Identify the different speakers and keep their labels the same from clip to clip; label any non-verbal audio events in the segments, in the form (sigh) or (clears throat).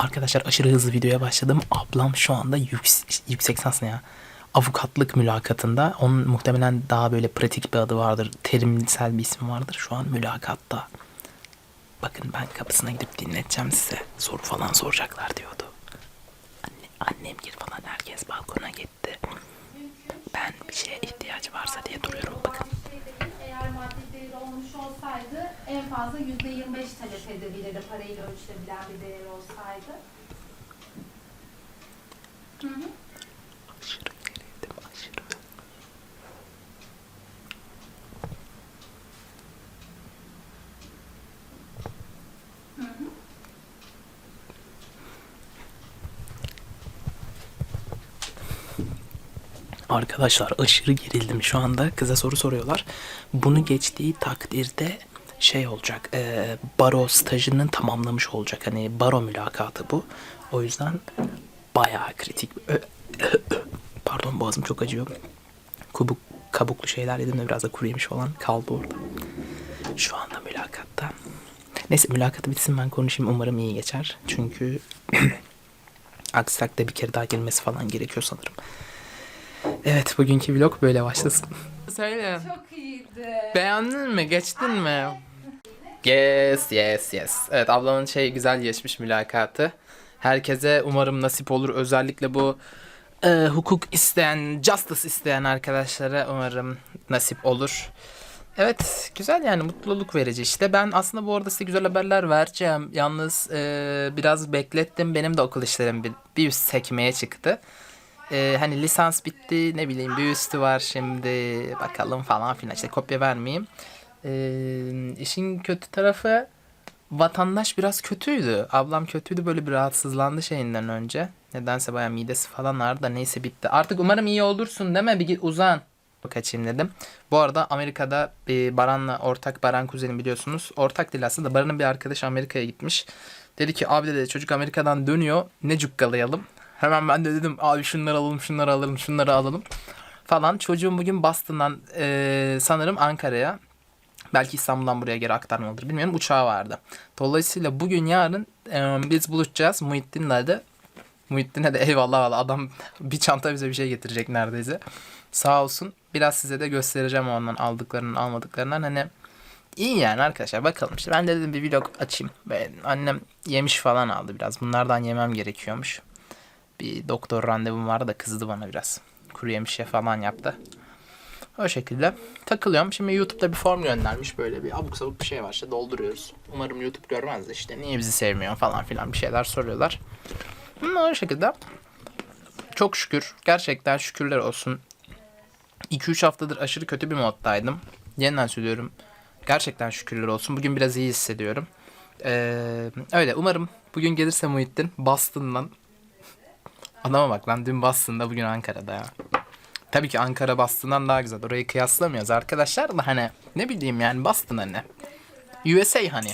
Speaker 1: Arkadaşlar aşırı hızlı videoya başladım. Ablam şu anda yüksek, yüksek lisans ne ya? Avukatlık mülakatında. Onun muhtemelen daha böyle pratik bir adı vardır. Terimsel bir ismi vardır. Şu an mülakatta. Bakın ben kapısına gidip dinleteceğim size. Soru falan soracaklar diyordu. Anne, annem gir falan herkes balkona gitti. Ben bir şeye ihtiyacı varsa diye duruyorum bakın.
Speaker 2: Eğer maddi değeri olmuş olsaydı en fazla yüzde 25 talep edebilirdi parayla ölçülebilen bir değer olsaydı. Hı hı.
Speaker 1: Arkadaşlar aşırı gerildim şu anda. Kıza soru soruyorlar. Bunu geçtiği takdirde şey olacak. E, baro stajının tamamlamış olacak. Hani baro mülakatı bu. O yüzden bayağı kritik. Pardon boğazım çok acıyor. Kubuk, kabuklu şeyler yedim de biraz da kuru yemiş falan kaldı orada. Şu anda mülakatta. Neyse mülakatı bitsin ben konuşayım. Umarım iyi geçer. Çünkü (clears throat) aksi takdirde bir kere daha girmesi falan gerekiyor sanırım. Evet bugünkü vlog böyle başlasın. Söyle.
Speaker 2: Çok iyiydi.
Speaker 1: Beğendin mi? Geçtin mi? Yes, yes, yes. Evet ablamın şey güzel geçmiş mülakatı. Herkese umarım nasip olur. Özellikle bu e, hukuk isteyen, justice isteyen arkadaşlara umarım nasip olur. Evet güzel yani mutluluk verici işte. Ben aslında bu arada size güzel haberler vereceğim. Yalnız e, biraz beklettim. Benim de okul işlerim bir, bir üst sekmeye çıktı. E, hani lisans bitti ne bileyim bir üstü var şimdi bakalım falan filan işte kopya vermeyeyim. E, işin kötü tarafı vatandaş biraz kötüydü. Ablam kötüydü böyle bir rahatsızlandı şeyinden önce. Nedense bayağı midesi falan ağrıdı da neyse bitti. Artık umarım iyi olursun deme bir git uzan. Kaçayım dedim. Bu arada Amerika'da bir Baran'la ortak Baran kuzenim biliyorsunuz. Ortak değil aslında Baran'ın bir arkadaşı Amerika'ya gitmiş. Dedi ki abi dedi çocuk Amerika'dan dönüyor ne cukkalayalım. Hemen ben de dedim abi şunları alalım şunları alalım şunları alalım falan. Çocuğum bugün Boston'dan eee, sanırım Ankara'ya belki İstanbul'dan buraya geri aktarma olur bilmiyorum uçağı vardı. Dolayısıyla bugün yarın eee, biz buluşacağız Muhittin'le de. Muhittin'e de eyvallah valla adam (laughs) bir çanta bize bir şey getirecek neredeyse. Sağ olsun. Biraz size de göstereceğim ondan aldıklarının almadıklarından. Hani iyi yani arkadaşlar bakalım. İşte ben de dedim bir vlog açayım. Ve annem yemiş falan aldı biraz. Bunlardan yemem gerekiyormuş. Bir doktor randevum vardı da kızdı bana biraz. Kuru yemişe falan yaptı. O şekilde takılıyorum. Şimdi YouTube'da bir form göndermiş böyle bir abuk sabuk bir şey var işte dolduruyoruz. Umarım YouTube görmez de işte niye bizi sevmiyor falan filan bir şeyler soruyorlar. Hı, o şekilde. Çok şükür. Gerçekten şükürler olsun. 2-3 haftadır aşırı kötü bir moddaydım. Yeniden söylüyorum. Gerçekten şükürler olsun. Bugün biraz iyi hissediyorum. Ee, öyle umarım bugün gelirse Muhittin Boston'dan. Adama bak lan dün Boston'da bugün Ankara'da ya. Tabii ki Ankara Boston'dan daha güzel. Orayı kıyaslamıyoruz arkadaşlar da hani ne bileyim yani Boston hani. USA hani.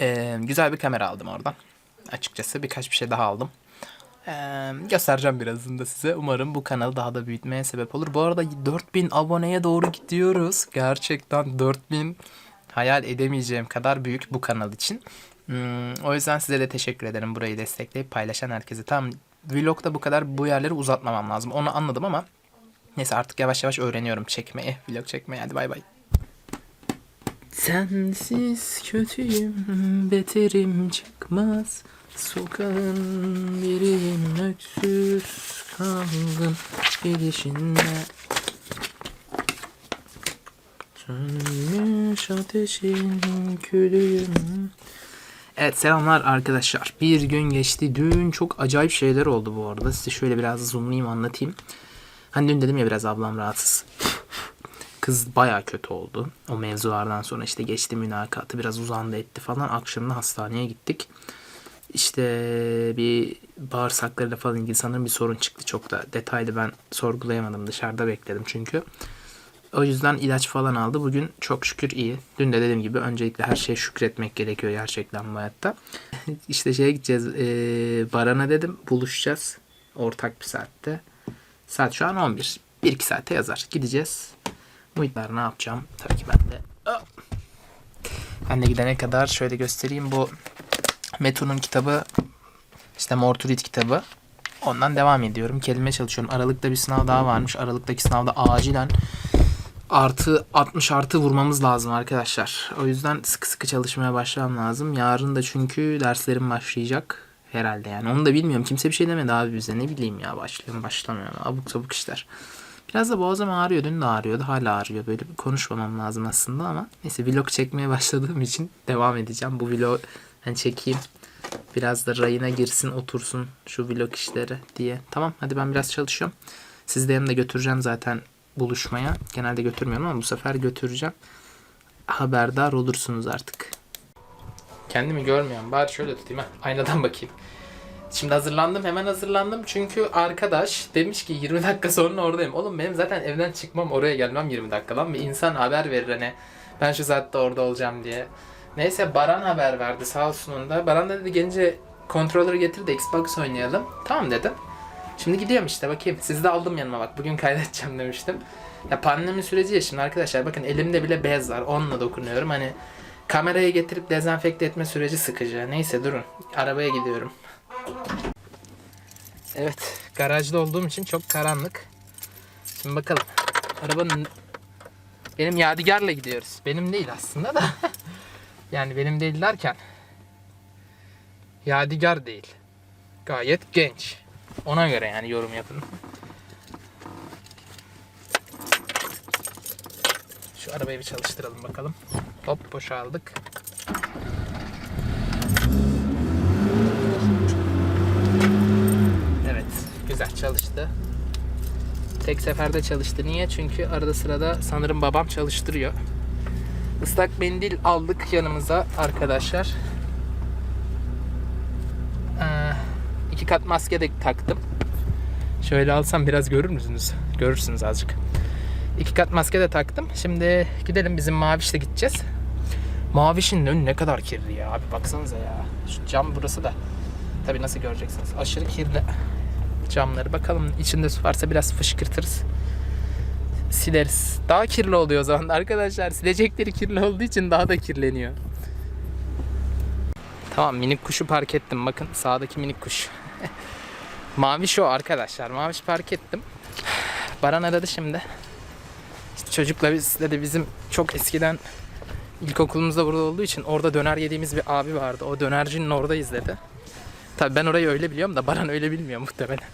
Speaker 1: Ee, güzel bir kamera aldım oradan. Açıkçası birkaç bir şey daha aldım. Ee, göstereceğim birazını da size. Umarım bu kanalı daha da büyütmeye sebep olur. Bu arada 4000 aboneye doğru gidiyoruz. Gerçekten 4000 hayal edemeyeceğim kadar büyük bu kanal için. Hmm, o yüzden size de teşekkür ederim burayı destekleyip paylaşan herkese. Tam vlogda bu kadar bu yerleri uzatmamam lazım. Onu anladım ama neyse artık yavaş yavaş öğreniyorum çekmeyi. Vlog çekmeyi. Hadi bay bay. Sensiz kötüyüm, beterim çıkmaz. Sokağın biriyim, öksüz kaldım gidişinde. Sönmüş ateşin külüyüm. Evet selamlar arkadaşlar. Bir gün geçti. Dün çok acayip şeyler oldu bu arada. Size şöyle biraz zoomlayayım anlatayım. Hani dün dedim ya biraz ablam rahatsız. Kız baya kötü oldu. O mevzulardan sonra işte geçti mülakatı biraz uzandı etti falan. Akşamında hastaneye gittik. İşte bir bağırsaklarıyla falan ilgili sanırım bir sorun çıktı. Çok da detaylı ben sorgulayamadım. Dışarıda bekledim çünkü. O yüzden ilaç falan aldı. Bugün çok şükür iyi. Dün de dediğim gibi öncelikle her şeye şükretmek gerekiyor gerçekten bu hayatta. (laughs) işte şeye gideceğiz. Ee, Baran'a dedim buluşacağız. Ortak bir saatte. Saat şu an 11. 1-2 saate yazar. Gideceğiz. Muhitler ne yapacağım? Tabii ki ben de. Ah! Ben de gidene kadar şöyle göstereyim. Bu Meto'nun kitabı işte Morturit kitabı. Ondan devam ediyorum. Kelime çalışıyorum. Aralıkta bir sınav daha varmış. Aralıktaki sınavda acilen artı 60 artı vurmamız lazım arkadaşlar. O yüzden sıkı sıkı çalışmaya başlamam lazım. Yarın da çünkü derslerim başlayacak herhalde yani. Onu da bilmiyorum. Kimse bir şey demedi abi bize. Ne bileyim ya başlıyor mu başlamıyor mu. Abuk sabuk işler. Biraz da boğazım ağrıyor. Dün de ağrıyordu. Hala ağrıyor. Böyle bir konuşmamam lazım aslında ama neyse vlog çekmeye (laughs) başladığım için devam edeceğim. Bu vlog hani çekeyim. Biraz da rayına girsin otursun şu vlog işleri diye. Tamam hadi ben biraz çalışıyorum. Siz de yanımda götüreceğim zaten buluşmaya. Genelde götürmüyorum ama bu sefer götüreceğim. Haberdar olursunuz artık. Kendimi görmüyorum. Bari şöyle tutayım ha. Aynadan bakayım. Şimdi hazırlandım. Hemen hazırlandım. Çünkü arkadaş demiş ki 20 dakika sonra oradayım. Oğlum benim zaten evden çıkmam oraya gelmem 20 dakikadan. Bir insan haber verir hani ben şu saatte orada olacağım diye. Neyse Baran haber verdi sağ olsun onda. Baran da dedi gelince kontrolörü getir de Xbox oynayalım. Tamam dedim. Şimdi gidiyorum işte bakayım. Sizi de aldım yanıma bak. Bugün kaydedeceğim demiştim. Ya pandemi süreci ya şimdi arkadaşlar bakın elimde bile bez var. Onunla dokunuyorum. Hani kamerayı getirip dezenfekte etme süreci sıkıcı. Neyse durun. Arabaya gidiyorum. Evet. Garajda olduğum için çok karanlık. Şimdi bakalım. Arabanın benim Yadigar'la gidiyoruz. Benim değil aslında da. (laughs) yani benim değil derken Yadigar değil. Gayet genç. Ona göre yani yorum yapın. Şu arabayı bir çalıştıralım bakalım. Hop boşaldık. Evet, güzel çalıştı. Tek seferde çalıştı. Niye? Çünkü arada sırada sanırım babam çalıştırıyor. Islak mendil aldık yanımıza arkadaşlar. İki kat maske de taktım. Şöyle alsam biraz görür müsünüz? Görürsünüz azıcık. İki kat maske de taktım. Şimdi gidelim bizim Maviş'le gideceğiz. Maviş'in önü ne kadar kirli ya abi baksanıza ya. Şu cam burası da. Tabii nasıl göreceksiniz. Aşırı kirli camları. Bakalım içinde su varsa biraz fışkırtırız. Sileriz. Daha kirli oluyor o zaman (laughs) arkadaşlar. Silecekleri kirli olduğu için daha da kirleniyor. Tamam minik kuşu park ettim. Bakın sağdaki minik kuş. (laughs) Maviş o arkadaşlar. Maviş park ettim. Baran aradı şimdi. İşte çocukla biz de bizim çok eskiden ilkokulumuzda burada olduğu için orada döner yediğimiz bir abi vardı. O dönercinin oradayız dedi. Tabii ben orayı öyle biliyorum da Baran öyle bilmiyor muhtemelen.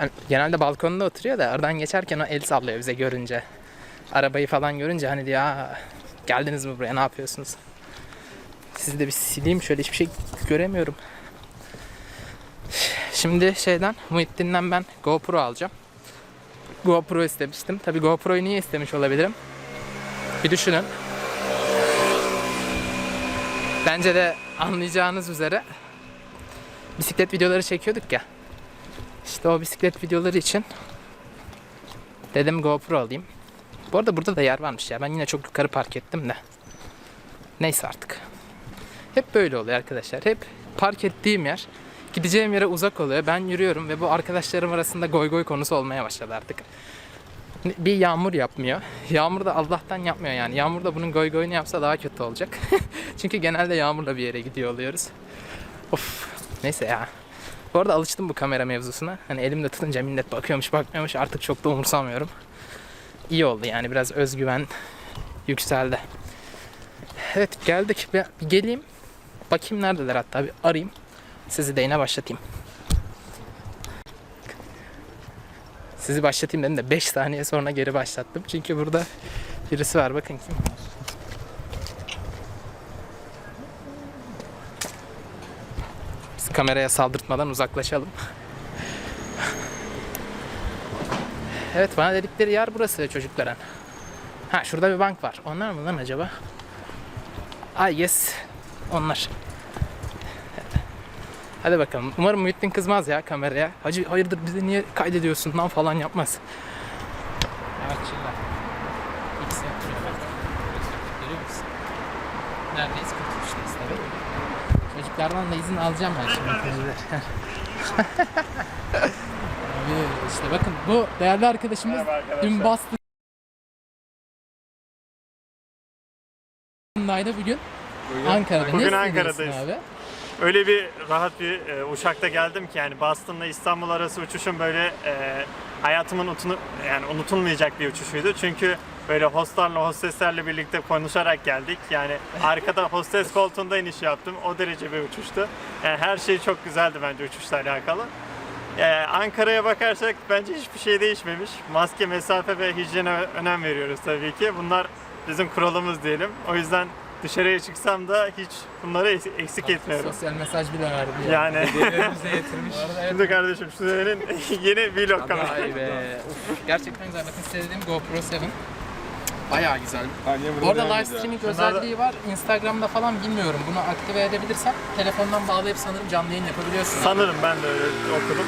Speaker 1: Yani genelde balkonda oturuyor da oradan geçerken o el sallıyor bize görünce. Arabayı falan görünce hani diyor "Aa, geldiniz mi buraya ne yapıyorsunuz? Sizi de bir sileyim şöyle hiçbir şey göremiyorum. Şimdi şeyden Muhittin'den ben GoPro alacağım. GoPro istemiştim. Tabii GoPro'yu niye istemiş olabilirim? Bir düşünün. Bence de anlayacağınız üzere bisiklet videoları çekiyorduk ya. İşte o bisiklet videoları için dedim GoPro alayım. Bu arada burada da yer varmış ya. Ben yine çok yukarı park ettim de. Neyse artık. Hep böyle oluyor arkadaşlar. Hep park ettiğim yer gideceğim yere uzak oluyor. Ben yürüyorum ve bu arkadaşlarım arasında goy goy konusu olmaya başladı artık. Bir yağmur yapmıyor. Yağmur da Allah'tan yapmıyor yani. Yağmur da bunun goy goyunu yapsa daha kötü olacak. (laughs) Çünkü genelde yağmurla bir yere gidiyor oluyoruz. Of neyse ya. Bu arada alıştım bu kamera mevzusuna. Hani elimde tutunca millet bakıyormuş bakmıyormuş artık çok da umursamıyorum. İyi oldu yani biraz özgüven yükseldi. Evet geldik. Bir geleyim. Bakayım neredeler hatta bir arayayım. Sizi de yine başlatayım. Sizi başlatayım dedim de 5 saniye sonra geri başlattım. Çünkü burada birisi var. Bakın kim? Biz kameraya saldırtmadan uzaklaşalım. Evet bana dedikleri yer burası çocukların. Ha şurada bir bank var. Onlar mı lan acaba? Ay yes. Onlar. Hadi bakalım. Umarım Muhittin kızmaz ya kameraya. Hacı hayırdır bizi niye kaydediyorsun lan falan yapmaz. Evet çiller. X yapıyor bak. Görüyor musun? Neredeyiz? Kurtuluştayız tabii. Çocuklardan da izin alacağım ben şimdi. Abi işte bakın bu değerli arkadaşımız dün bastı. Bugün Ankara'da.
Speaker 3: Bugün Ankara'dayız.
Speaker 1: hissediyorsun abi?
Speaker 3: Öyle bir rahat bir e, uçakta geldim ki yani Boston'la İstanbul arası uçuşum böyle e, hayatımın utunu, yani unutulmayacak bir uçuşuydu. Çünkü böyle hostlarla hosteslerle birlikte konuşarak geldik. Yani arkada (laughs) hostes koltuğunda iniş yaptım. O derece bir uçuştu. Yani her şey çok güzeldi bence uçuşla alakalı. Ee, Ankara'ya bakarsak bence hiçbir şey değişmemiş. Maske, mesafe ve hijyene önem veriyoruz tabii ki. Bunlar bizim kuralımız diyelim. O yüzden dışarıya çıksam da hiç bunları eks- eksik etmiyorum.
Speaker 1: Sosyal mesaj bile verdi.
Speaker 3: Yani
Speaker 4: Bize getirmiş. (laughs)
Speaker 3: şimdi kardeşim Suzan'ın (laughs) yeni vlog kamerası.
Speaker 1: Vay be. Uf, gerçekten güzel. Bakın size dediğim GoPro 7. Bayağı güzel. Bu arada live streaming özelliği var. Instagram'da falan bilmiyorum. Bunu aktive edebilirsem telefondan bağlayıp sanırım canlı yayın yapabiliyorsun.
Speaker 3: Sanırım ben de öyle okudum.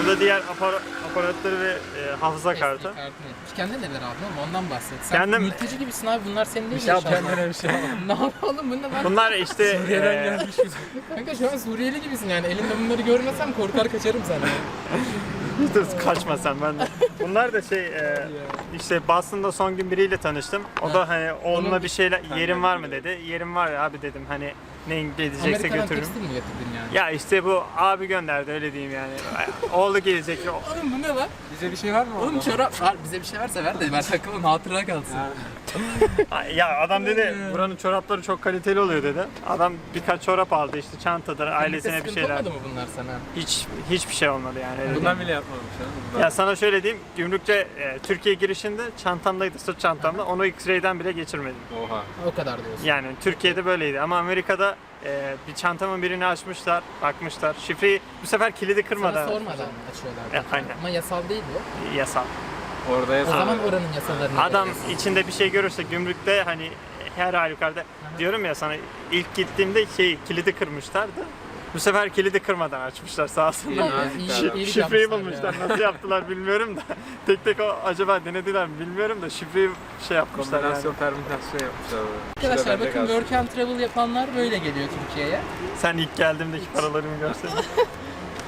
Speaker 3: Burada diğer apara- aparatları ve e, hafıza
Speaker 1: SD
Speaker 3: kartı.
Speaker 1: kartını. Kendin neler aldın oğlum ondan bahset. Sen
Speaker 3: Kendim-
Speaker 1: mülteci gibisin abi bunlar senin değil mi?
Speaker 4: Yap
Speaker 1: inşallah?
Speaker 4: kendine bir şey. (laughs)
Speaker 1: ne yapalım oğlum bu ne lan?
Speaker 3: Bunlar işte (laughs)
Speaker 4: Suriye'den
Speaker 3: e,
Speaker 4: gelmiş.
Speaker 1: Kanka şu an Suriyeli gibisin yani elinde bunları görmesem korkar kaçarım senden. (laughs)
Speaker 3: Dur kaçma sen ben de. Bunlar da şey e, işte Boston'da son gün biriyle tanıştım. O da hani onunla
Speaker 1: Onun-
Speaker 3: bir şeyler yerim var mı dedi. Yerim var ya abi dedim hani ne gelecekse
Speaker 1: Amerika'dan
Speaker 3: götürürüm.
Speaker 1: tekstil mi getirdin yani?
Speaker 3: Ya işte bu abi gönderdi öyle diyeyim yani. Oğlu gelecek.
Speaker 1: Oğlum bu ne lan?
Speaker 4: Bize bir şey var mı?
Speaker 1: Oğlum çorap var bize bir şey verse ver de ben takımın hatıra kalsın. (laughs)
Speaker 3: Ya adam dedi buranın çorapları çok kaliteli oluyor dedi. Adam birkaç çorap aldı işte çantadır ailesine bir şeyler.
Speaker 1: olmadı mı bunlar sana?
Speaker 3: Hiç hiçbir şey olmadı yani. öyle
Speaker 4: Bundan bile yapmamış.
Speaker 3: Ya sana şöyle diyeyim, gümrükçe e, Türkiye girişinde çantamdaydı, sırt çantamda. Onu X-ray'den bile geçirmedim.
Speaker 4: Oha.
Speaker 1: O kadar diyorsun.
Speaker 3: Yani Türkiye'de böyleydi ama Amerika'da e, bir çantamın birini açmışlar, bakmışlar. Şifreyi bu sefer kilidi
Speaker 1: Sana
Speaker 3: kırmadan
Speaker 1: sormadan açıyorlar.
Speaker 3: E, aynen.
Speaker 1: Ama yasal değil bu.
Speaker 3: yasal.
Speaker 1: O
Speaker 4: Orada yazıyor.
Speaker 1: zaman oranın yasalarını
Speaker 3: Adam
Speaker 1: verirsin.
Speaker 3: içinde bir şey görürse gümrükte hani her halükarda diyorum ya sana ilk gittiğimde şey kilidi kırmışlardı. Bu sefer kilidi kırmadan açmışlar sağ olsunlar.
Speaker 1: İyi,
Speaker 4: Nazik
Speaker 1: iyi,
Speaker 4: adam.
Speaker 1: iyilik
Speaker 3: Şifreyi
Speaker 1: yapmışlar
Speaker 3: bulmuşlar.
Speaker 1: ya.
Speaker 3: Nasıl yaptılar bilmiyorum da. (laughs) tek tek o acaba denediler mi bilmiyorum da şifreyi şey yapmışlar yani.
Speaker 4: Kombinasyon permütasyon yapmışlar orada.
Speaker 1: Arkadaşlar
Speaker 4: Şurada
Speaker 1: bakın
Speaker 4: bende
Speaker 1: work and travel yapanlar böyle geliyor Türkiye'ye.
Speaker 3: Sen ilk geldiğimdeki paralarımı görseydin. (laughs)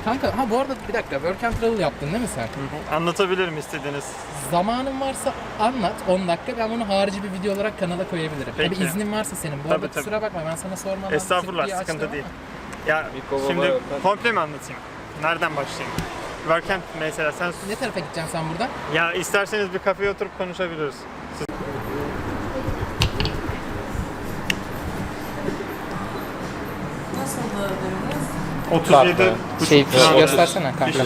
Speaker 1: Kanka ha bu arada bir dakika work and travel yaptın değil mi sen?
Speaker 3: Anlatabilirim istediğiniz.
Speaker 1: Zamanın varsa anlat 10 dakika ben bunu harici bir video olarak kanala koyabilirim.
Speaker 3: Peki.
Speaker 1: Tabii iznin varsa senin. Bu
Speaker 3: Tabii,
Speaker 1: arada
Speaker 3: tabii.
Speaker 1: kusura bakma ben sana sormadan
Speaker 3: Estağfurullah sıkıntı değil.
Speaker 1: ama.
Speaker 3: Ya şimdi komple mi anlatayım? Nereden başlayayım? Workcamp mesela sen
Speaker 1: Ne tarafa gideceksin sen buradan?
Speaker 3: ya isterseniz bir kafeye oturup konuşabiliriz. 37 Kartla.
Speaker 1: Şey,
Speaker 3: şey fişi
Speaker 1: göstersene kanka.
Speaker 3: Fişi.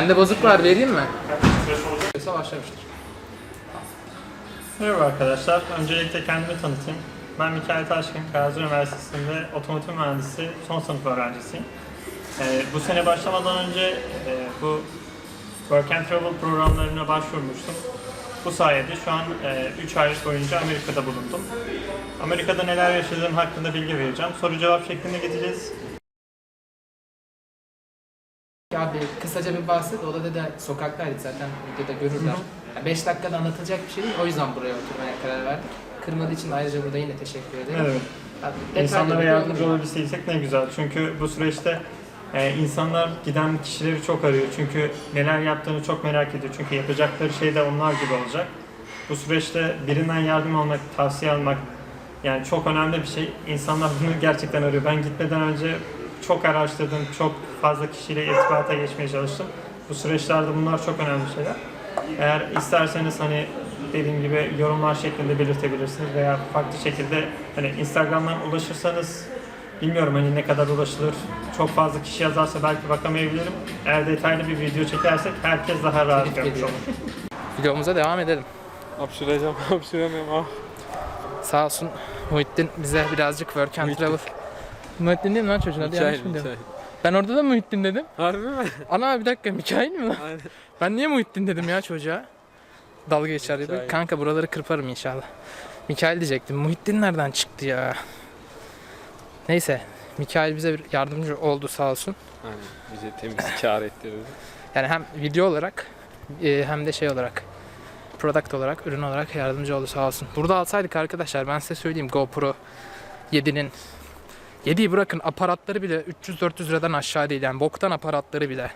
Speaker 1: Bende bozuk var vereyim mi? Yoksa başlamıştır.
Speaker 3: Merhaba arkadaşlar. Öncelikle kendimi tanıtayım. Ben Mikail Taşkın, Gazi Üniversitesi'nde otomotiv mühendisi son sınıf öğrencisiyim. Ee, bu sene başlamadan önce e, bu Work and Travel programlarına başvurmuştum. Bu sayede şu an 3 aylık boyunca Amerika'da bulundum. Amerika'da neler yaşadığım hakkında bilgi vereceğim. Soru cevap şeklinde gideceğiz.
Speaker 1: Abi kısaca bir bahset. Odada da sokaktaydık zaten videoda görürler. 5 dakikada anlatılacak bir şey değil. O yüzden buraya oturmaya karar verdik. Kırmadığı için ayrıca burada yine teşekkür ederim.
Speaker 3: Evet.
Speaker 1: Detaylı
Speaker 3: İnsanlara
Speaker 1: bir
Speaker 3: yardımcı
Speaker 1: yorum.
Speaker 3: olabilseydik ne güzel. Çünkü bu süreçte e, insanlar giden kişileri çok arıyor. Çünkü neler yaptığını çok merak ediyor. Çünkü yapacakları şey de onlar gibi olacak. Bu süreçte birinden yardım almak, tavsiye almak yani çok önemli bir şey. İnsanlar bunu gerçekten arıyor. Ben gitmeden önce çok araştırdım, çok fazla kişiyle irtibata geçmeye çalıştım. Bu süreçlerde bunlar çok önemli şeyler. Eğer isterseniz hani dediğim gibi yorumlar şeklinde belirtebilirsiniz veya farklı şekilde hani Instagram'dan ulaşırsanız bilmiyorum hani ne kadar ulaşılır. Çok fazla kişi yazarsa belki bakamayabilirim. Eğer detaylı bir video çekersek herkes daha rahat görmüş olur.
Speaker 1: Videomuza devam edelim.
Speaker 4: Hapşıracağım, (laughs) hapşıramıyorum. Ah.
Speaker 1: Sağ olsun Muhittin bize birazcık work and travel. Muhittin değil mi lan çocuğun adı yanlış mı diyorum? Ben orada da Muhittin dedim.
Speaker 4: Harbi mi?
Speaker 1: Ana bir dakika Mikail mi lan?
Speaker 4: Aynen.
Speaker 1: Ben niye Muhittin dedim ya çocuğa? Dalga geçer gibi. Kanka buraları kırparım inşallah. Mikail diyecektim. Muhittin nereden çıktı ya? Neyse. Mikail bize bir yardımcı oldu sağ olsun.
Speaker 4: Aynen. Bize temiz (laughs) kar ettirdi.
Speaker 1: Yani hem video olarak e, hem de şey olarak product olarak, ürün olarak yardımcı oldu sağ olsun. Burada alsaydık arkadaşlar ben size söyleyeyim GoPro 7'nin 7'yi bırakın aparatları bile 300-400 liradan aşağı değil yani boktan aparatları bile.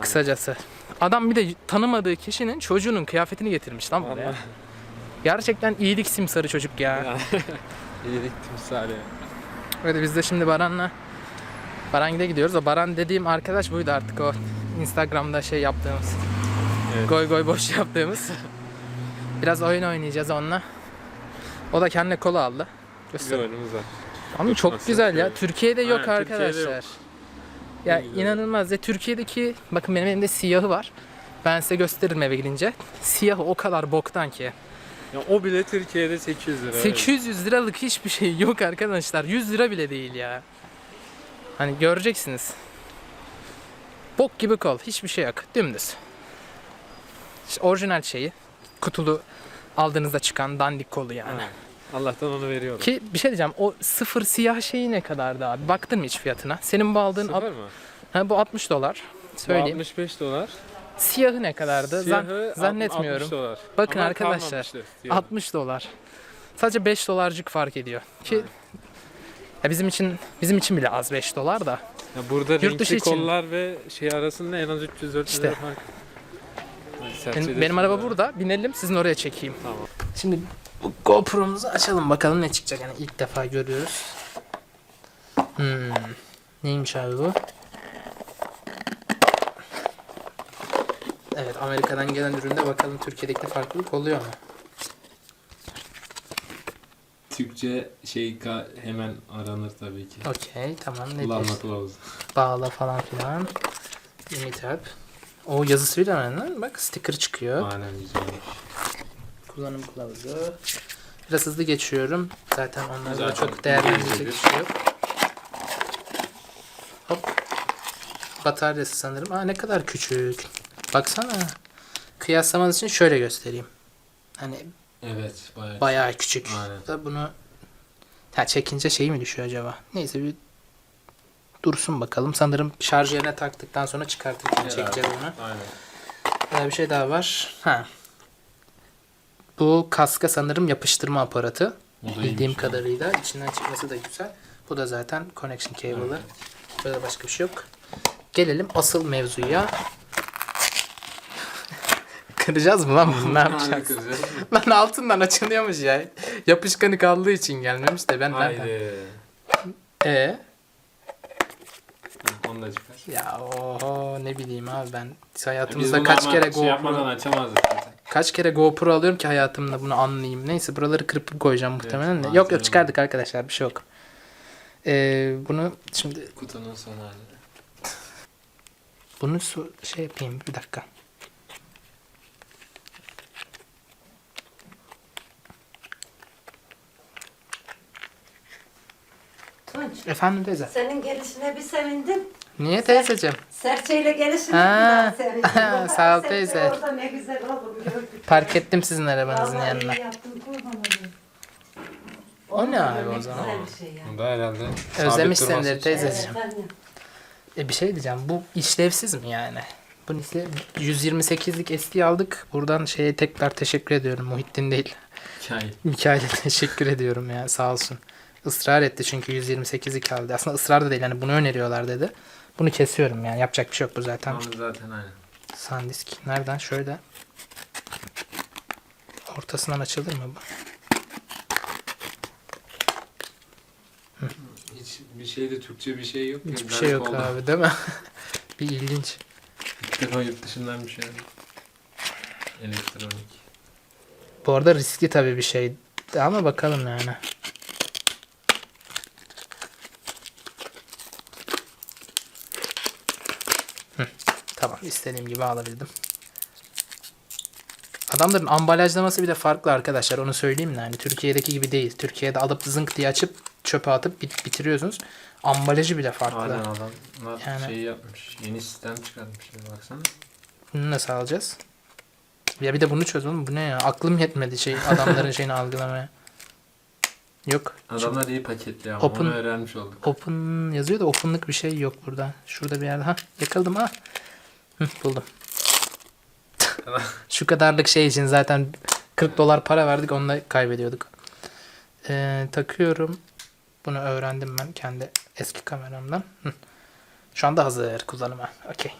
Speaker 1: Kısacası. Adam bir de tanımadığı kişinin çocuğunun kıyafetini getirmiş lan buraya.
Speaker 4: Vallahi.
Speaker 1: Gerçekten iyilik simsarı çocuk ya.
Speaker 4: Ya. (laughs) İyilik timsali.
Speaker 1: Evet biz de şimdi Baran'la Barangide gidiyoruz. O Baran dediğim arkadaş buydu artık o Instagram'da şey yaptığımız.
Speaker 4: Evet.
Speaker 1: Goy goy boş yaptığımız. Biraz oyun oynayacağız onunla. O da kendine kola aldı.
Speaker 4: Bir
Speaker 1: Göster.
Speaker 4: oyunumuz var.
Speaker 1: Ama çok güzel ya.
Speaker 4: Evet.
Speaker 1: Türkiye'de yok
Speaker 4: Aynen, Türkiye'de
Speaker 1: arkadaşlar.
Speaker 4: yok.
Speaker 1: Ya
Speaker 4: güzel.
Speaker 1: inanılmaz ya. Türkiye'deki bakın benim elimde siyahı var. Ben size gösteririm eve gidince. Siyahı o kadar boktan ki.
Speaker 4: Ya o bile Türkiye'de 800 lira.
Speaker 1: 800 liralık hiçbir şey yok arkadaşlar. 100 lira bile değil ya. Hani göreceksiniz. Bok gibi kol. Hiçbir şey yok. Dümdüz. İşte orijinal şeyi. Kutulu aldığınızda çıkan dandik kolu yani.
Speaker 4: Ha. Allah'tan onu veriyorum.
Speaker 1: Ki bir şey diyeceğim. O sıfır siyah şeyi ne kadardı abi? Baktın mı hiç fiyatına? Senin bu aldığın...
Speaker 4: Sıfır mı?
Speaker 1: ha, bu 60 dolar.
Speaker 4: Bu
Speaker 1: Söyleyeyim.
Speaker 4: 65 dolar.
Speaker 1: Siyahı ne kadardı? Zan-
Speaker 4: Siyahı
Speaker 1: zannetmiyorum.
Speaker 4: 60 dolar.
Speaker 1: Bakın
Speaker 4: Ama
Speaker 1: arkadaşlar,
Speaker 4: kalmamıştı siyahı.
Speaker 1: 60 dolar. Sadece 5 dolarcık fark ediyor. Ki ya bizim için bizim için bile az 5 dolar da.
Speaker 4: Ya burada
Speaker 1: Yurt dışı
Speaker 4: renkli
Speaker 1: için.
Speaker 4: kollar ve şey arasında en az 300-400
Speaker 1: İşte.
Speaker 4: lira fark.
Speaker 1: Benim,
Speaker 4: serçe
Speaker 1: benim araba burada. Binelim sizin oraya çekeyim.
Speaker 4: Tamam.
Speaker 1: Şimdi bu GoPro'muzu açalım bakalım ne çıkacak. Yani ilk defa görüyoruz. Hmm. Neymiş abi bu? Evet Amerika'dan gelen üründe bakalım Türkiye'deki farklılık oluyor mu?
Speaker 5: Türkçe şey ka- hemen aranır tabii ki.
Speaker 1: Okey tamam ne
Speaker 5: Kullanma
Speaker 1: diyorsun?
Speaker 5: kılavuzu.
Speaker 1: Bağla falan filan. Up. O yazısı var lan. Bak sticker çıkıyor.
Speaker 5: Aynen güzel.
Speaker 1: Kullanım kılavuzu. Biraz hızlı geçiyorum. Zaten onlarda
Speaker 5: Zaten
Speaker 1: çok değerlendirecek bir şey yok. Hop. Bataryası sanırım. Aa ne kadar küçük. Baksana. Kıyaslamanız için şöyle göstereyim. Hani
Speaker 5: Evet bayağı.
Speaker 1: bayağı küçük.
Speaker 5: Aynen.
Speaker 1: Da bunu ha, çekince şey mi düşüyor acaba? Neyse bir dursun bakalım. Sanırım şarj yerine taktıktan sonra çıkartırken
Speaker 5: Herhalde.
Speaker 1: çekeceğiz onu.
Speaker 5: Aynen.
Speaker 1: Daha bir şey daha var. Ha. Bu kaska sanırım yapıştırma aparatı. Bildiğim
Speaker 5: ya.
Speaker 1: kadarıyla içinden çıkması da güzel. Bu da zaten connection cable'ı. Böyle başka bir şey yok. Gelelim asıl mevzuya. (laughs) Kıracağız mı lan bunu? Ne yapacağız? (laughs) Lan altından açılıyormuş ya. Yapışkanı kaldığı için gelmemiş de ben nereden?
Speaker 5: Haydi.
Speaker 1: E
Speaker 5: Hı, Onu da çıkar.
Speaker 1: ya oho ne bileyim abi ben
Speaker 5: Biz
Speaker 1: hayatımızda kaç kere
Speaker 5: şey
Speaker 1: GoPro
Speaker 5: yapmadan açamazdık zaten.
Speaker 1: Kaç kere GoPro alıyorum ki hayatımda bunu anlayayım. Neyse buraları kırıp koyacağım muhtemelen de.
Speaker 5: maalesef
Speaker 1: Yok yok çıkardık arkadaşlar bir şey yok. Ee, bunu şimdi
Speaker 5: Kutunun son hali.
Speaker 1: bunu su- şey yapayım bir dakika.
Speaker 6: Tunç,
Speaker 1: Efendim teyze.
Speaker 6: senin gelişine bir sevindim.
Speaker 1: Niye teyzeciğim?
Speaker 6: Serçeyle gelişine
Speaker 1: Ha, (laughs) sağ ol
Speaker 6: Serçe
Speaker 1: teyze.
Speaker 6: Orada ne güzel olur gördük.
Speaker 1: Park ettim sizin arabanızın
Speaker 6: Vallahi
Speaker 1: yanına.
Speaker 6: iyi yaptın kurban olayım.
Speaker 1: O ne abi o zaman?
Speaker 6: Güzel bir şey ya.
Speaker 5: Herhalde. sabit
Speaker 1: Özlemişsindir
Speaker 5: durması için.
Speaker 1: teyzeciğim.
Speaker 6: Evet, annem.
Speaker 1: E bir şey diyeceğim. Bu işlevsiz mi yani? Bu işte 128'lik SD aldık. Buradan şeye tekrar teşekkür ediyorum. Muhittin değil.
Speaker 5: Hikaye.
Speaker 1: Mikail'e (laughs) teşekkür ediyorum ya sağ olsun. Israr etti çünkü 128'lik aldı. Aslında ısrar da değil yani bunu öneriyorlar dedi. Bunu kesiyorum yani yapacak bir şey yok bu zaten.
Speaker 5: Tamam zaten aynen.
Speaker 1: Sandisk nereden şöyle. Ortasından açılır mı bu?
Speaker 5: Hiç bir şeyde Türkçe bir şey yok.
Speaker 1: Hiçbir şey yok
Speaker 5: oldu.
Speaker 1: abi değil mi? (laughs) bir ilginç.
Speaker 5: İlk defa yurt dışından bir şey. Elektronik.
Speaker 1: Bu arada riskli tabii bir şey. Ama bakalım yani. Hı, tamam istediğim gibi alabildim. Adamların ambalajlaması bile farklı arkadaşlar onu söyleyeyim de hani Türkiye'deki gibi değil. Türkiye'de alıp zınk diye açıp çöpe atıp bit- bitiriyorsunuz. Ambalajı bile farklı.
Speaker 5: Aynen adamlar
Speaker 1: Yani-
Speaker 5: şey yapmış. Yeni sistem çıkartmış. Baksana.
Speaker 1: Bunu nasıl alacağız? Ya bir de bunu çöz oğlum. Bu ne ya? Aklım yetmedi şey adamların (laughs) şeyini algılamaya. Yok.
Speaker 5: Adamlar iyi paketli ama
Speaker 1: Open-
Speaker 5: onu öğrenmiş olduk.
Speaker 1: Open yazıyor da open'lık bir şey yok burada. Şurada bir yerde. Ha yakaladım ha. Hı, buldum. Şu kadarlık şey için zaten 40 dolar para verdik onunla kaybediyorduk. Ee, takıyorum. Bunu öğrendim ben kendi eski kameramdan. Hı. Şu anda hazır kullanıma. Okey.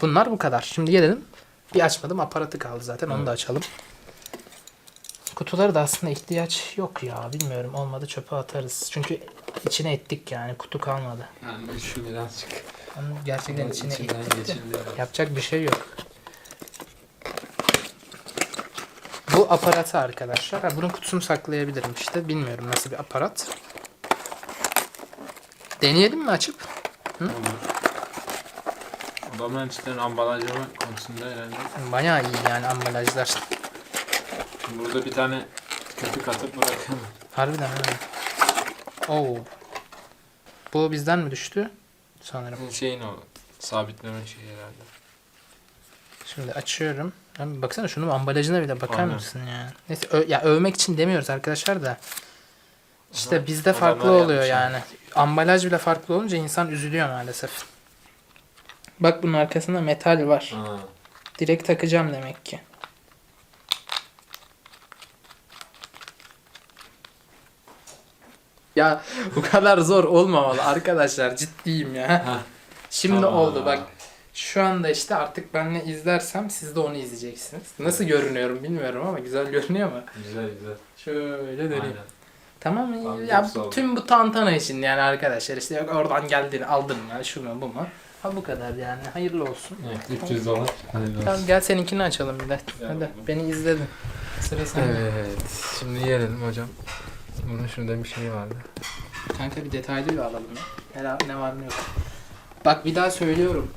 Speaker 1: Bunlar bu kadar. Şimdi gelelim. Bir açmadım aparatı kaldı zaten onu da açalım. Kutuları da aslında ihtiyaç yok ya. Bilmiyorum olmadı çöpe atarız. Çünkü içine ettik yani kutu kalmadı.
Speaker 5: Yani şu birazcık.
Speaker 1: Onun gerçekten içine
Speaker 5: içinden geçildi.
Speaker 1: Yapacak bir şey yok. Bu aparatı arkadaşlar. Ha, bunun kutusunu saklayabilirim işte. Bilmiyorum nasıl bir aparat. Deneyelim mi açıp?
Speaker 5: Adamların cidden ambalajlama konusunda herhalde.
Speaker 1: Bayağı iyi yani ambalajlar.
Speaker 5: Burada bir tane köpük atıp bırakalım.
Speaker 1: Harbiden ha. Oo. Bu bizden mi düştü? Sanırım.
Speaker 5: Şeyin o sabitleme şeyi herhalde.
Speaker 1: Şimdi açıyorum. Abi baksana şunun ambalajına bile bakar
Speaker 5: Aynen.
Speaker 1: mısın ya? Neyse ö- ya övmek için demiyoruz arkadaşlar da. İşte
Speaker 5: Aha,
Speaker 1: bizde
Speaker 5: adamlar
Speaker 1: farklı oluyor
Speaker 5: yapmış
Speaker 1: yani. Ambalaj bile farklı olunca insan üzülüyor maalesef. Bak bunun arkasında metal var.
Speaker 5: Ha.
Speaker 1: Direkt takacağım demek ki. Ya bu kadar zor olmamalı arkadaşlar ciddiyim ya.
Speaker 5: Ha.
Speaker 1: Şimdi
Speaker 5: Tamam.
Speaker 1: oldu bak. Şu anda işte artık ben ne izlersem siz de onu izleyeceksiniz. Nasıl görünüyorum bilmiyorum ama güzel görünüyor mu?
Speaker 5: Güzel güzel.
Speaker 1: Şöyle döneyim.
Speaker 5: Aynen.
Speaker 1: Tamam mı?
Speaker 5: Tamam,
Speaker 1: ya
Speaker 5: oldu.
Speaker 1: tüm bu tantana için yani arkadaşlar işte yok oradan geldin aldın mı şu mu bu mu? Ha bu kadar yani hayırlı olsun.
Speaker 5: Evet 300 dolar. Hadi
Speaker 1: Tamam gel seninkini açalım bir de. Hadi beni izledin. Sıra sende.
Speaker 5: Evet. Şimdi gelelim hocam. Bunun şurada bir şey vardı.
Speaker 1: Kanka bir detaylı bir alalım ya. Ne, ne var ne yok. Bak bir daha söylüyorum.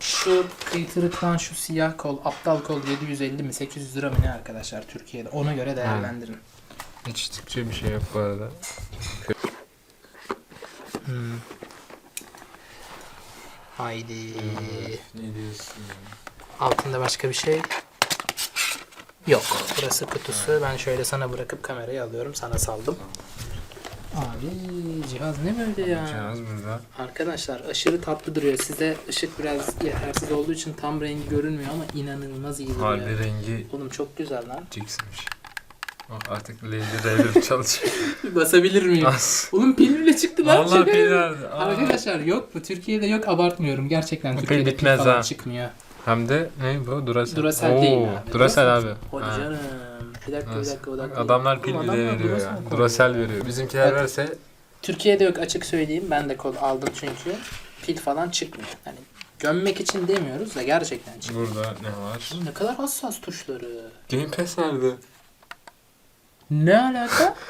Speaker 1: Şu kıytırıktan şu siyah kol, aptal kol 750 mi 800 lira mı ne arkadaşlar Türkiye'de. Ona göre değerlendirin.
Speaker 5: Hiç Türkçe bir şey yok bu arada.
Speaker 1: Hmm. Haydi.
Speaker 5: Ne diyorsun?
Speaker 1: Altında başka bir şey yok. Burası kutusu. Ben şöyle sana bırakıp kamerayı alıyorum. Sana saldım. Abi cihaz ne böyle ya?
Speaker 5: Cihaz burada.
Speaker 1: Arkadaşlar aşırı tatlı duruyor. Size ışık biraz yetersiz olduğu için tam rengi görünmüyor ama inanılmaz iyi duruyor.
Speaker 5: Harbi rengi
Speaker 1: Oğlum çok güzel lan.
Speaker 5: Cix'miş. Oh, artık laser devrim çalışıyor. (laughs)
Speaker 1: Basabilir miyim?
Speaker 5: Az.
Speaker 1: Oğlum pil bile çıktı lan.
Speaker 5: Vallahi
Speaker 1: Şaka
Speaker 5: pil (laughs)
Speaker 1: yapıyorum.
Speaker 5: nerede? Aa.
Speaker 1: Arkadaşlar yok bu. Türkiye'de yok abartmıyorum. Gerçekten
Speaker 5: Bu pil
Speaker 1: Türkiye'de
Speaker 5: bitmez
Speaker 1: falan
Speaker 5: ha.
Speaker 1: çıkmıyor.
Speaker 5: Hem de ne bu? Duracell.
Speaker 1: Duracell
Speaker 5: Oo,
Speaker 1: değil abi.
Speaker 5: Duracell abi.
Speaker 1: Hadi
Speaker 5: Ha.
Speaker 1: canım. Bir dakika bir
Speaker 5: Nasıl?
Speaker 1: dakika bir dakika.
Speaker 5: Adamlar pil bile
Speaker 1: adamlar
Speaker 5: veriyor ya. Duracell veriyor. Bizimkiler
Speaker 1: Bak.
Speaker 5: verse
Speaker 1: Türkiye'de yok açık söyleyeyim. Ben de kod aldım çünkü. Pil falan çıkmıyor. Hani gömmek için demiyoruz da gerçekten çıkmıyor.
Speaker 5: burada ne var?
Speaker 1: Ne kadar hassas tuşları.
Speaker 5: Game Pass nerede?
Speaker 1: Ne alaka? (laughs)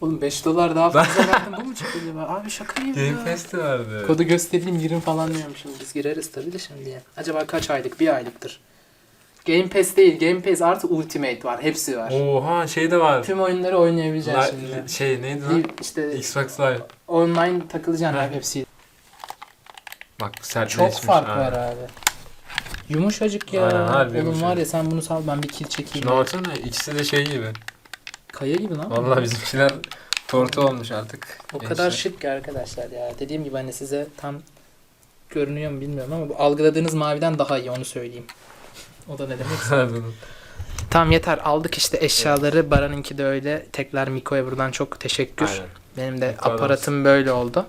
Speaker 1: Oğlum 5 dolar daha fazla verdim bu mu çıktı acaba? Abi şaka gibi ya.
Speaker 5: Game Pass de vardı.
Speaker 1: Kodu göstereyim girin falan diyormuşum. Biz gireriz tabii de şimdi. Acaba kaç aylık? Bir aylıktır. Game Pass değil. Game Pass artı Ultimate var. Hepsi var.
Speaker 5: Oha şey de var.
Speaker 1: Tüm oyunları oynayabileceksin
Speaker 5: La-
Speaker 1: şimdi.
Speaker 5: şey neydi lan?
Speaker 1: Bir işte
Speaker 5: Xbox Live.
Speaker 1: online takılacaksın
Speaker 5: Ha.
Speaker 1: abi hepsi.
Speaker 5: Bak sertleşmiş.
Speaker 1: Çok fark
Speaker 5: ha.
Speaker 1: var abi. Yumuşacık ya.
Speaker 5: Aynen, harbi
Speaker 1: Oğlum
Speaker 5: yumuşacık.
Speaker 1: var ya sen bunu sal ben bir kill çekeyim.
Speaker 5: Şuna baksana ikisi de şey gibi.
Speaker 1: Kaya gibi lan.
Speaker 5: Vallahi bizimkiler tortu olmuş artık.
Speaker 1: O
Speaker 5: Gençler.
Speaker 1: kadar şık ki arkadaşlar ya. Dediğim gibi hani size tam görünüyor mu bilmiyorum ama bu algıladığınız maviden daha iyi onu söyleyeyim. O da ne demek? (laughs) Tamam yeter aldık işte eşyaları. Baran'ınki de öyle. Tekrar Miko'ya buradan çok teşekkür.
Speaker 5: Aynen.
Speaker 1: Benim de
Speaker 5: Miko
Speaker 1: aparatım böyle oldu.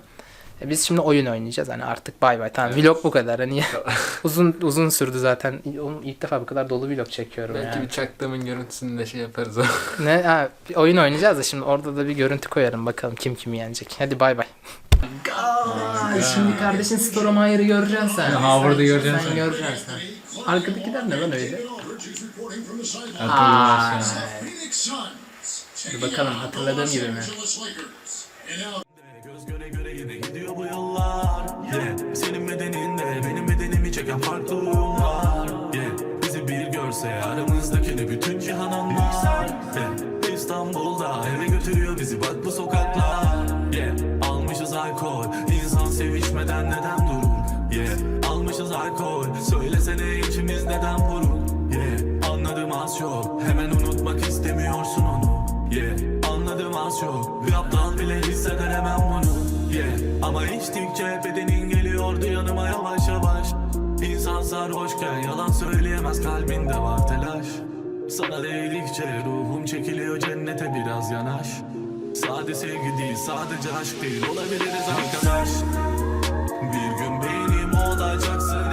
Speaker 1: E biz şimdi oyun oynayacağız hani artık bay bay. Tamam
Speaker 5: Evet.
Speaker 1: vlog bu kadar. Hani (laughs) (laughs) uzun uzun sürdü zaten. Oğlum ilk defa bu kadar dolu vlog çekiyorum
Speaker 5: Belki
Speaker 1: yani.
Speaker 5: bir çaktığımın görüntüsünü de şey yaparız. (laughs)
Speaker 1: Ne? Ha, bir oyun oynayacağız da şimdi orada da bir görüntü koyarım bakalım kim kimi yenecek. Hadi bay bay. Şimdi kardeşin Stormeyer'ı göreceksin sen.
Speaker 5: Howard'ı göreceksin
Speaker 1: Sen göreceksin sen. Arkadakiler ne lan öyle? Dur bakalım hatırladığım gibi mi?
Speaker 7: Göz göre göre yine Senin bedeninde benim bedenimi çeken farklı uyumlar yeah. Bizi bir görse aramızdakini Boşken yalan söyleyemez kalbinde var telaş. Sana değdikçe ruhum çekiliyor cennete biraz yanaş. Sade sevgi değil sadece aşk değil olabiliriz arkadaş. Bir gün benim olacaksın